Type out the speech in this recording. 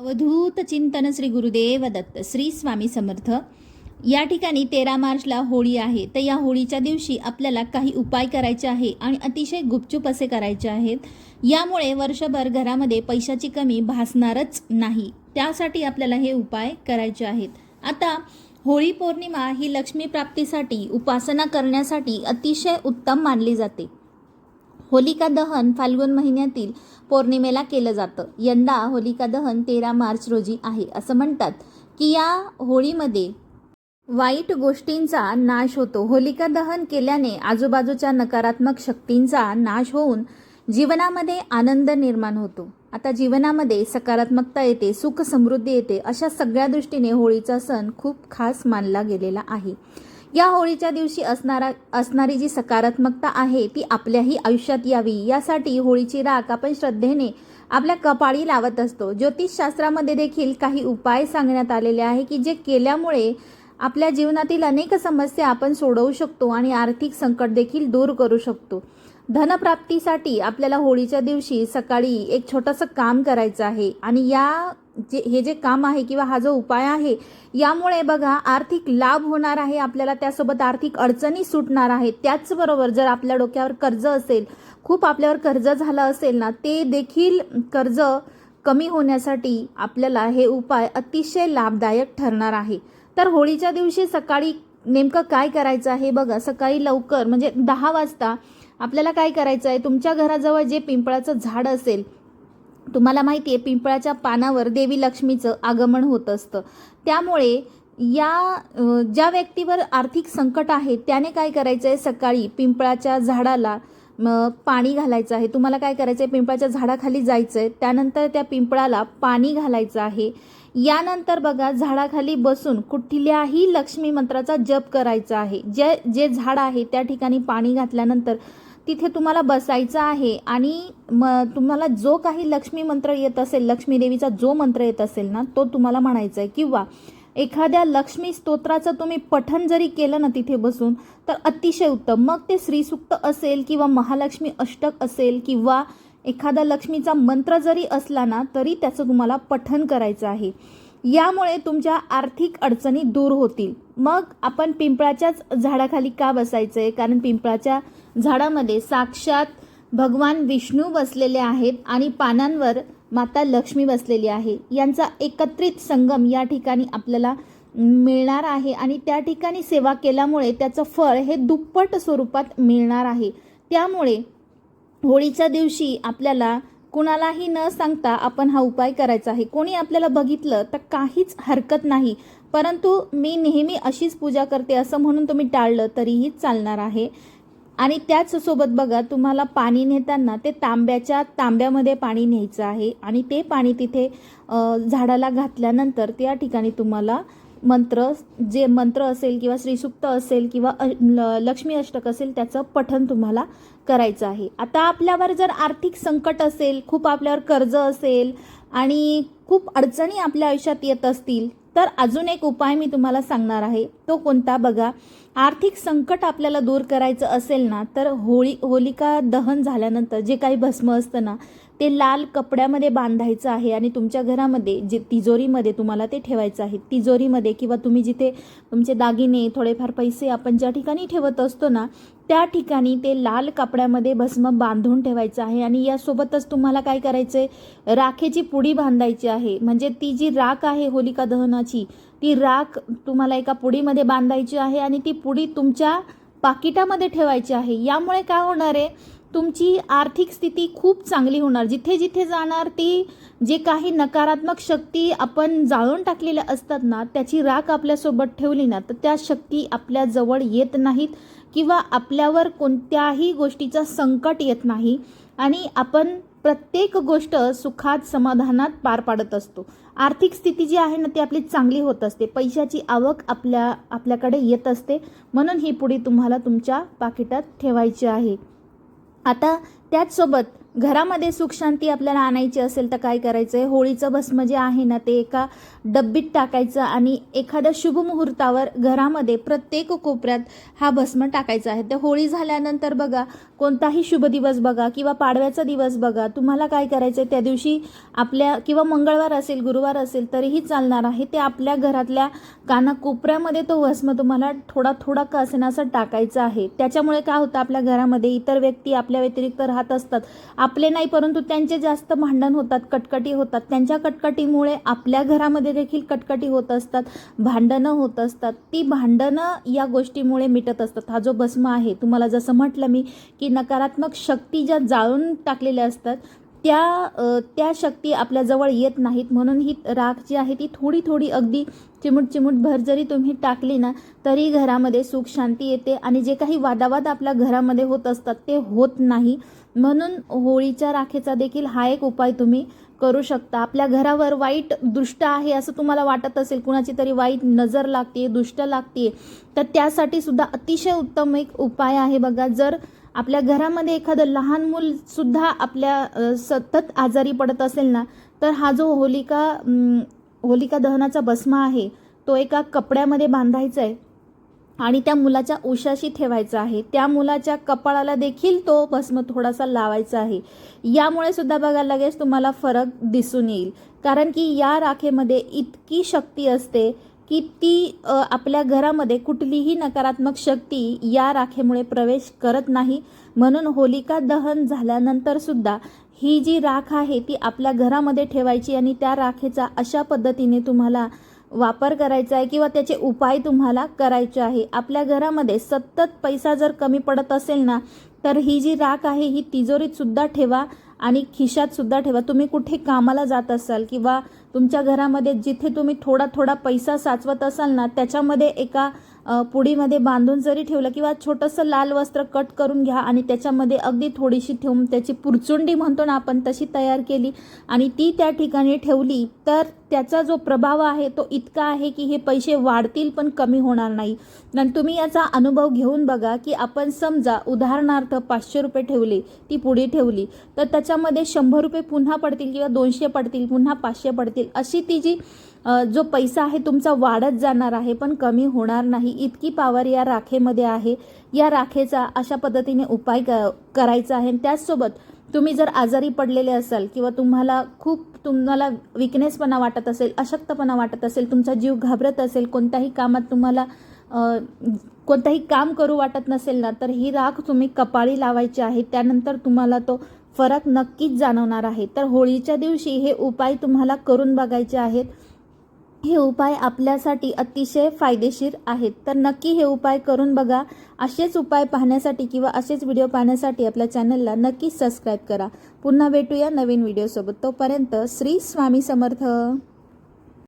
अवधूत चिंतन श्री गुरुदेव दत्त श्री स्वामी समर्थ. या ठिकाणी तेरा मार्चला होळी आहे. तर या होळीच्या दिवशी आपल्याला काही उपाय करायचे आहे आणि अतिशय गुपचूप असे करायचे आहेत. यामुळे वर्षभर घरामध्ये पैशाची कमी भासणारच नाही. त्यासाठी आपल्याला हे उपाय करायचे आहेत. आता होळी पौर्णिमा ही लक्ष्मी प्राप्तीसाठी उपासना करण्यासाठी अतिशय उत्तम मानली जाते. होलिका दहन फाल्गुन महिन्यातील पौर्णिमेला केलं जातं. यंदा होलिका दहन तेरा मार्च रोजी आहे. असं म्हणतात की या होळीमध्ये वाईट गोष्टींचा नाश होतो. होलिका दहन केल्याने आजूबाजूच्या नकारात्मक शक्तींचा नाश होऊन जीवनामध्ये आनंद निर्माण होतो. आता जीवनामध्ये सकारात्मकता येते सुख समृद्धी येते अशा सगळ्या दृष्टीने होळीचा सण खूप खास मानला गेलेला आहे. या होळीच्या दिवशी असणारा असणारी जी सकारात्मकता आहे ती आपल्याही आयुष्यात यावी. यासाठी होळीची राख आपण श्रद्धेने आपल्या कपाळी लावत असतो. ज्योतिषशास्त्रामध्ये देखील काही उपाय सांगण्यात आलेले आहे की जे केल्यामुळे आपल्या जीवनातील अनेक समस्या आपण सोडवू शकतो आणि आर्थिक संकट देखील दूर करू शकतो. धनप्राप्तीसाठी आपल्याला होळीच्या दिवशी सकाळी एक छोटंसं काम करायचं आहे आणि या जे हे जे काम आहे किंवा हा जो उपाय आहे यामुळे बघा आर्थिक लाभ होणार आहे आपल्याला त्यासोबत आर्थिक अडचणी सुटणार आहेत. त्याचबरोबर जर आपल्या डोक्यावर कर्ज असेल खूप आपल्यावर कर्ज झालं असेल ना ते देखील कर्ज कमी होण्यासाठी आपल्याला हे उपाय अतिशय लाभदायक ठरणार आहे. तर होळीच्या दिवशी सकाळी नेमकं काय करायचं आहे बघा. सकाळी लवकर म्हणजे दहा वाजता आपल्याला काय करायचं आहे? तुमच्या घराजवळ जे पिंपळाचं झाड असेल तुम्हाला माहिती आहे पिंपळाच्या पानावर देवी लक्ष्मीचं आगमन होत असतं. त्यामुळे या ज्या व्यक्तीवर आर्थिक संकट आहे त्याने काय करायचं आहे सकाळी पिंपळाच्या झाडाला पाणी घालायचं आहे. तुम्हाला काय करायचं आहे पिंपळाच्या झाडाखाली जायचं आहे त्यानंतर त्या पिंपळाला पाणी घालायचं आहे. यानंतर बघा झाडाखाली बसून कुठल्याही लक्ष्मी मंत्राचा जप करायचा आहे. जे जे झाड आहे त्या ठिकाणी पाणी घातल्यानंतर तिथे तुम्हाला बसायचं आहे आणि म तुम्हाला जो काही लक्ष्मी मंत्र येत असेल लक्ष्मी देवीचा जो मंत्र येत असेल ना तो तुम्हाला म्हणायचा आहे. किंवा एखाद्या लक्ष्मी स्तोत्राचं तुम्ही पठन जरी केलं ना तिथे बसून तर अतिशय उत्तम. मग ते श्रीसुक्त असेल किंवा महालक्ष्मी अष्टक असेल किंवा एखादा लक्ष्मीचा मंत्र जरी असला ना तरी त्याचं तुम्हाला पठन करायचं आहे. यामुळे तुमच्या आर्थिक अडचणी दूर होतील. मग आपण पिंपळाच्याच झाडाखाली का बसायचं आहे कारण पिंपळाच्या झाडामध्ये साक्षात भगवान विष्णू बसलेले आहेत आणि पानांवर माता लक्ष्मी बसलेली आहे. यांचा एकत्रित संगम या ठिकाणी आपल्याला मिळणार आहे आणि त्या ठिकाणी सेवा केल्यामुळे त्याचं फळ हे दुप्पट स्वरूपात मिळणार आहे. त्यामुळे होळीच्या दिवशी आपल्याला कुणालाही न सांगता आपण हा उपाय करायचा आहे. कोणी आपल्याला बघितलं तर काहीच हरकत नाही. परंतु मी नेहमी अशीच पूजा करते असं म्हणून तुम्ही टाळलं तरीही चालणार आहे. आणि त्याचसोबत बघा तुम्हाला पाणी नेताना ते तांब्याच्या तांब्यामध्ये पाणी न्यायचं आहे. आणि ते पाणी तिथे झाडाला घातल्यानंतर त्या ठिकाणी तुम्हाला मंत्र जे मंत्र असेल किंवा श्रीसुक्त असेल किंवा ल- लक्ष्मी अष्टक असेल त्याचं पठण तुम्हाला करायचं आहे. आता आपल्यावर जर आर्थिक संकट असेल खूप आपल्यावर कर्ज असेल आणि खूप अडचणी आपल्या आयुष्यात येत असतील तर अजून एक उपाय मी तुम्हाला सांगणार आहे. तो कोणता बघा. आर्थिक संकट आपल्याला दूर करायचं असेल ना तर होळी होलिका दहन झाल्यानंतर जे काही भस्म असतं ना ते लाल कपड्यामध्ये बांधायचं आहे आणि तुमच्या घरामध्ये जे तिजोरीमध्ये तुम्हाला ते ठेवायचं आहे. तिजोरीमध्ये किंवा तुम्ही जिथे तुमचे दागिने थोडेफार पैसे आपण ज्या ठिकाणी ठेवत असतो ना त्या ठिकाणी ते लाल कपड्यामध्ये भस्म बांधून ठेवायचं आहे आणि यासोबतच तुम्हाला काय करायचं आहे राखेची पुडी बांधायची आहे. म्हणजे ती जी राख आहे होलिका दहनाची ती राख तुम्हाला एका पुडीमध्ये बांधायची आहे आणि ती पुडी तुमच्या पाकिटामध्ये ठेवायची आहे. यामुळे काय होणार आहे? तुमची आर्थिक स्थिती खूप चांगली होणार. जिथे जिथे जाणार ती जे काही नकारात्मक शक्ती आपण जाळून टाकलेल्या असतात ना त्याची राख आपल्यासोबत ठेवली ना तर त्या शक्ती आपल्या जवळ येत नाहीत किंवा आपल्यावर कोणत्याही गोष्टीचा संकट येत नाही आणि आपण प्रत्येक गोष्ट सुखात समाधानात पार पाडत असतो. आर्थिक स्थिती जी आहे ना ती आपली चांगली होत असते. पैशाची आवक आपल्या आपल्याकडे येत असते. म्हणून ही पुडी तुम्हाला तुमच्या पाकिटात ठेवायची आहे. आता त्याचसोबत घरामध्ये सुख शांती आपल्याला आणायची असेल तर काय करायचं आहे होळीचं भस्म जे आहे ना ते एका डब्बीत टाकायचं आणि एखाद्या शुभ मुहूर्तावर घरामध्ये प्रत्येक कोपऱ्यात हा भस्म टाकायचा आहे. तर होळी झाल्यानंतर बघा कोणताही शुभ दिवस बघा किंवा पाडव्याचा दिवस बघा तुम्हाला काय करायचं आहे त्या दिवशी आपल्या किंवा मंगळवार असेल गुरुवार असेल तरीही चालणार आहे. ते आपल्या घरातल्या कानाकोपऱ्यामध्ये तो भस्म तुम्हाला थोडा थोडा का असेना असं टाकायचा आहे. त्याच्यामुळे काय होतं? आपल्या घरामध्ये इतर व्यक्ती आपल्या व्यतिरिक्त राहत असतात. आपले नाही परंतु त्यांचे जास्त भांडण होतात कटकटी होतात. त्यांच्या कटकटीमुळे आपल्या घरामध्ये देखील कटकटी होत असतात भांडणं होत असतात. ती भांडणं या गोष्टीमुळे मिटत असतात. हा जो भस्म आहे तुम्हाला जसं म्हटलं मी की नकारात्मक शक्ती ज्या जाळून टाकलेल्या असतात त्या त्या शक्ती आपल्याजवळ येत नाहीत. म्हणून ही राख जी आहे ती थोडी थोडी अगदी चिमूट चिमूट भर जरी तुम्ही टाकली ना तरी घरामध्ये सुख शांती येते आणि जे काही वादावाद आपल्या घरामध्ये होत असतात ते होत नाही. म्हणून होळीच्या राखेचा देखील हा एक उपाय तुम्ही करू शकता. आपल्या घरावर वाईट दुष्ट आहे असं तुम्हाला वाटत असेल कुणाची तरी वाईट नजर लागते दुष्ट लागते तर त्यासाठी सुद्धा अतिशय उत्तम एक उपाय आहे बघा. जर आपल्या घरामध्ये एखादं लहान मूल सुद्धा आपल्या सतत आजारी पडत असेल ना तर हा जो होलिका होलिका दहनाचा भस्म आहे तो एका कपड्यामध्ये बांधायचा आहे आणि त्या मुलाच्या उशाशी ठेवायचा आहे. त्या मुलाच्या कपाळाला देखील तो भस्म थोडासा लावायचा आहे. यामुळे सुद्धा बघा लगेच तुम्हाला फरक दिसून येईल. कारण की या राखेमध्ये इतकी शक्ती असते की ती आपल्या घरामध्ये कुठलीही नकारात्मक शक्ती या राखेमुळे प्रवेश करत नाही. म्हणून होलिका दहन झाल्यानंतर सुद्धा ही जी राख आहे ती आपल्या घरामध्ये ठेवायची आणि त्या राखेचा अशा पद्धतीने तुम्हाला वापर करायचा आहे किंवा त्याचे उपाय तुम्हाला करायचे आहे. आपल्या घरामध्ये सतत पैसा जर कमी पडत असेल ना तर ही जी राख आहे ही तिजोरीत सुद्धा ठेवा आणि खिशात सुद्धा ठेवा. तुम्ही कुठे कामाला जात असाल किंवा तुमच्या घरामध्ये जिथे तुम्ही थोडा थोडा पैसा साचवत असाल ना त्याच्यामध्ये एका पुडीमध्ये बांधून जरी ठेवलं किंवा छोटंसं लाल वस्त्र कट करून घ्या आणि त्याच्यामध्ये अगदी थोडीशी ठेवून त्याची पुरचुंडी म्हणतो ना आपण तशी तयार केली आणि ती त्या ठिकाणी ठेवली तर त्याचा जो प्रभाव आहे तो इतका आहे की हे पैसे वाढतील पण कमी होणार नाही. आणि तुम्ही याचा अनुभव घेऊन बघा की आपण समजा उदाहरणार्थ पाचशे रुपये ठेवले ती पुडी ठेवली तर त्याच्यामध्ये शंभर रुपये पुन्हा पडतील किंवा दोनशे पडतील पुन्हा पाचशे पडतील अशी ती जी जो पैसा आहे तुमचा वाढत जाणार आहे पण कमी होणार नाही. इतकी पावर या राखेमध्ये आहे. या राखेचा अशा पद्धतीने उपाय क करायचा आहे. आणि त्याचसोबत तुम्ही जर आजारी पडलेले असाल किंवा तुम्हाला खूप तुम्हाला विकनेसपणा वाटत असेल अशक्तपणा वाटत असेल तुमचा जीव घाबरत असेल कोणत्याही कामात तुम्हाला कोणताही काम करू वाटत नसेल ना तर ही राख तुम्ही कपाळी लावायची आहे. त्यानंतर तुम्हाला तो फरक नक्कीच जाणवणार आहे. तर होळीच्या दिवशी हे उपाय तुम्हाला करून बघायचे आहेत. हे उपाय आपल्यासाठी अतिशय फायदेशीर आहेत. तर नक्की हे उपाय करून बघा. असेच उपाय पाहण्यासाठी किंवा असेच व्हिडिओ पाहण्यासाठी आपल्या चॅनलला नक्की सबस्क्राईब करा. पुन्हा भेटूया नवीन व्हिडिओसोबत. तोपर्यंत श्री स्वामी समर्थ.